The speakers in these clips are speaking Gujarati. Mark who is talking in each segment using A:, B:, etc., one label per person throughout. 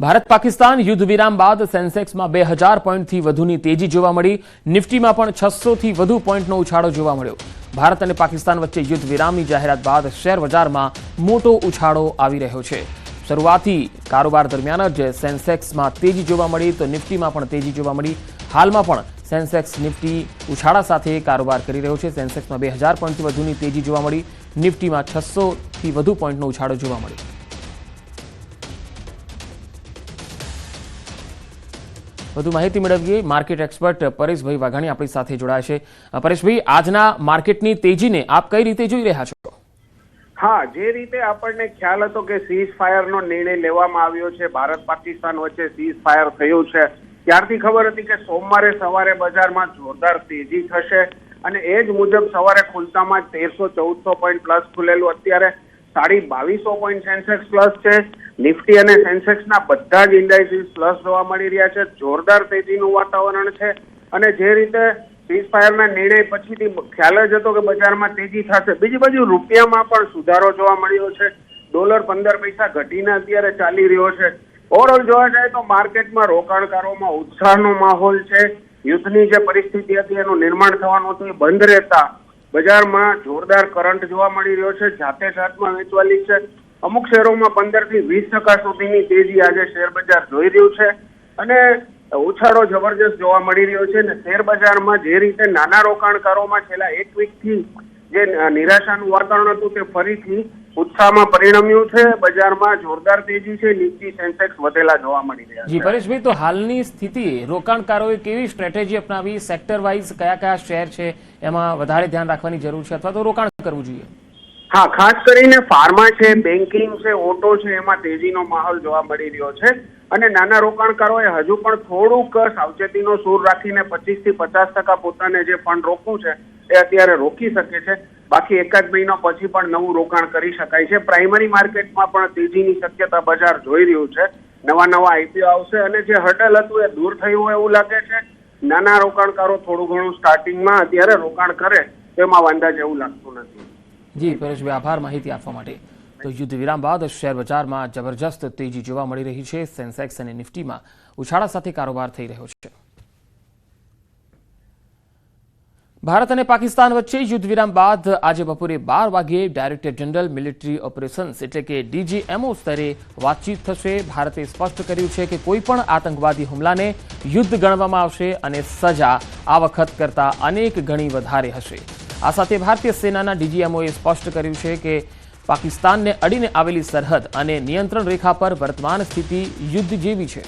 A: ભારત પાકિસ્તાન યુદ્ધ વિરામ બાદ સેન્સેક્સમાં બે હજાર પોઈન્ટથી વધુની તેજી જોવા મળી. નિફ્ટીમાં પણ છસોથી વધુ પોઈન્ટનો ઉછાળો જોવા મળ્યો. ભારત અને પાકિસ્તાન વચ્ચે યુદ્ધ વિરામની જાહેરાત બાદ શેર બજારમાં મોટો ઉછાળો આવી રહ્યો છે. શરૂઆતી કારોબાર દરમિયાન જ સેન્સેક્સમાં તેજી જોવા મળી તો નિફ્ટીમાં પણ તેજી જોવા મળી. હાલમાં પણ સેન્સેક્સ નિફ્ટી ઉછાળા સાથે કારોબાર કરી રહ્યો છે. સેન્સેક્સમાં બે હજાર પોઈન્ટથી વધુની તેજી જોવા મળી. નિફ્ટીમાં છસોથી વધુ પોઈન્ટનો ઉછાળો જોવા મળ્યો વધુ માહિતી મેળવીએ. માર્કેટ એક્સપર્ટ પરેશભાઈ વાઘાણી આપણી સાથે અ, પરેશભાઈ આજના માર્કેટની તેજીને આપ કઈ રીતે જોઈ રહ્યા છો?
B: હા જે રીતે આપણને ખ્યાલ હતો કે સીઝ ફાયરનો નિર્ણય લેવામાં આવ્યો છે ભારત પાકિસ્તાન વચ્ચે સીઝ ફાયર થયું છે ત્યારથી ખબર હતી કે સોમવારે સવારે બજારમાં જોરદાર તેજી થશે અને એ જ મુજબ સવારે ખુલતામાં તેરસો ચૌદસો પોઈન્ટ પ્લસ ખુલેલું. અત્યારે સાડી બાવીસો પોઈન્ટ સેન્સેક્સ પ્લસ છે. નિફ્ટી અને સેન્સેક્સના બધા જ ઇન્ડાઇસીસ પ્લસ જોવા મળી રહ્યા છે. જોરદાર તેજીનું વાતાવરણ છે. અને જે રીતે સીઝ નિર્ણય પછીથી ખ્યાલ જ હતો કે બજારમાં તેજી થશે. બીજી બાજુ રૂપિયામાં પણ સુધારો જોવા મળ્યો છે. ડોલર પંદર પૈસા ઘટીને અત્યારે ચાલી રહ્યો છે. ઓવરઓલ જોવા જાય તો માર્કેટમાં રોકાણકારોમાં ઉત્સાહનો માહોલ છે. યુદ્ધની જે પરિસ્થિતિ હતી એનું નિર્માણ થવાનું હતું. એ બંધ રહેતા બજારમાં જોરદાર કરંટ જોવા મળી રહ્યો છે. જાતે જાતમાં વેચવાલી છે. અમુક શેરોમાં પંદરથી વીસ ટકા સુધીની તેજી આજે શેર બજાર જોઈ રહ્યું છે અને ઉછાળો જબરજસ્ત જોવા મળી રહ્યો છે ને શેર બજારમાં જે રીતે નાના રોકાણકારોમાં છેલ્લા એક વીકથી જે નિરાશાનું વાતાવરણ હતું તે ફરીથી ઉત્સાહમાં પરિણમ્યું છે. બજારમાં જોરદાર તેજી છે. નિફ્ટી સેન્સેક્સ વધેલા જોવા મળી રહ્યા
A: જી
B: છે.
A: પરેશભાઈ તો હાલની સ્થિતિ રોકાણકારોએ કેવી સ્ટ્રેટેજી અપનાવી? સેક્ટર વાઇઝ કયા કયા શેર છે? એમાં વધારે ધ્યાન રાખવાની જરૂર છે અથવા તો રોકાણ કરવું જોઈએ?
B: હા, ખાસ કરીને ફાર્મા છે, બેન્કિંગ છે, ઓટો છે, એમાં તેજીનો માહોલ જોવા મળી રહ્યો છે. અને નાના રોકાણકારોએ હજુ પણ થોડુંક સાવચેતીનો સૂર રાખીને પચીસથી પચાસ ટકા પોતાને જે ફંડ રોકવું છે, એ અત્યારે રોકી શકે છે. બાકી એકાદ મહિના પછી પણ નવું રોકાણ કરી શકાય છે. પ્રાઇમરી માર્કેટમાં પણ તેજીની શક્યતા બજાર જોઈ રહ્યું છે. નવા નવા આઈપીઓ આવશે અને જે હડલ હતું એ દૂર થયું હોય એવું લાગે છે. નાના રોકાણકારો થોડું ઘણું સ્ટાર્ટિંગમાં અત્યારે રોકાણ કરે, તેમાં વાંધા જેવું લાગતું નથી.
A: જી પરેશભાઈ આભાર માહિતી આપવા માટે. તો યુદ્ધ વિરામ બાદ શેર બજારમાં જબરજસ્ત તેજી જોવા મળી રહી છે. સેન્સેક્સ અને નિફ્ટીમાં ઉછાળા સાથે કારોબાર થઈ રહ્યો છે. ભારત અને પાકિસ્તાન વચ્ચે યુદ્ધ વિરામ બાદ આજે બપોરે બાર વાગ્યે ડાયરેક્ટર જનરલ મિલિટરી ઓપરેશન્સ એટલે કે ડીજીએમઓ સ્તરે વાતચીત થશે. ભારતે સ્પષ્ટ કર્યું છે કે કોઈ પણ આતંકવાદી હુમલાને યુદ્ધ ગણવામાં આવશે અને સજા આ વખત કરતા અનેક ગણી વધારે હશે. આ સાથે ભારતીય સેનાના ડીજીએમઓએ સ્પષ્ટ કર્યું છે કે પાકિસ્તાનને અડીને આવેલી સરહદ અને નિયંત્રણ રેખા પર વર્તમાન સ્થિતિ યુદ્ધ જેવી છે.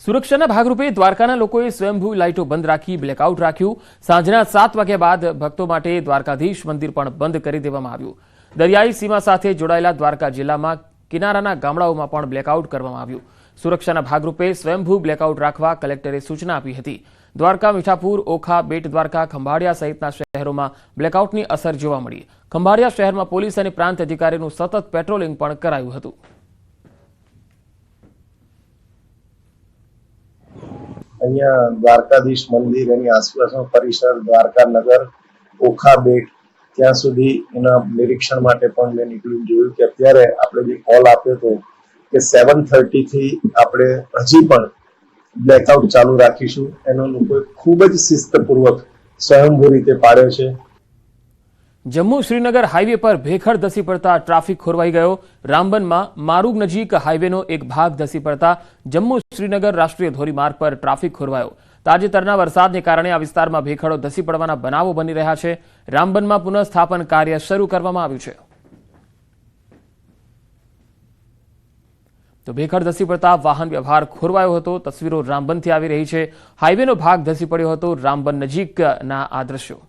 A: સુરક્ષાના ભાગરૂપે દ્વારકાના લોકોએ સ્વયંભૂ લાઇટો બંધ રાખી બ્લેકઆઉટ રાખ્યું. સાંજના સાત વાગ્યા બાદ ભક્તો માટે દ્વારકાધીશ મંદિર પણ બંધ કરી દેવામાં આવ્યું. દરિયાઈ સીમા સાથે જોડાયેલા દ્વારકા જિલ્લામાં કિનારાના ગામડાઓમાં પણ બ્લેકઆઉટ કરવામાં આવ્યું. સુરક્ષાના ભાગરૂપે સ્વયંભૂ બ્લેકઆઉટ રાખવા કલેક્ટરે સૂચના આપી હતી. દ્વારકા, મીઠાપુર, ઓખા, બેટ દ્વારકા, ખંભાળિયા સહિતના શહેરોમાં બ્લેકઆઉટની અસર જોવા મળી. ખંભાળિયા શહેરમાં પોલીસ અને પ્રાંત અધિકારીનું સતત પેટ્રોલિંગ પણ કરાયું હતું.
C: અહીંયા દ્વારકાધીશ મંદિર એની આસપાસનો પરિસર, દ્વારકા નગર, ઓખા, બેટ ત્યાં સુધી એના નિરીક્ષણ માટે પણ મેં નીકળ્યું જોયું કે અત્યારે આપણે જે કોલ આપ્યો હતો કે સેવનથી આપણે હજી પણ બ્લેકઆઉટ ચાલુ રાખીશું. એનો લોકોએ ખૂબ જ શિસ્તપૂર્વક સ્વયંભૂ રીતે પાડ્યો છે.
A: જમ્મુ શ્રીનગર હાઈવે પર ભેખડ ધસી પડતા ટ્રાફિક ખોરવાઈ ગયો. રામબનમાં મારુગ નજીક હાઈવેનો એક ભાગ ધસી પડતા જમ્મુ શ્રીનગર રાષ્ટ્રીય ધોરીમાર્ગ પર ટ્રાફિક ખોરવાયો. તાજેતરના વરસાદને કારણે આ વિસ્તારમાં ભેખડો ધસી પડવાના બનાવો બની રહ્યા છે. રામબનમાં પુનઃસ્થાપન કાર્ય શરૂ કરવામાં આવ્યું છે. તો ભેખડ ધસી પડતા વાહન વ્યવહાર ખોરવાયો હતો. તસવીરો રામબનથી આવી રહી છે. હાઈવેનો ભાગ ધસી પડ્યો હતો. રામબન નજીકના આ દ્રશ્યો.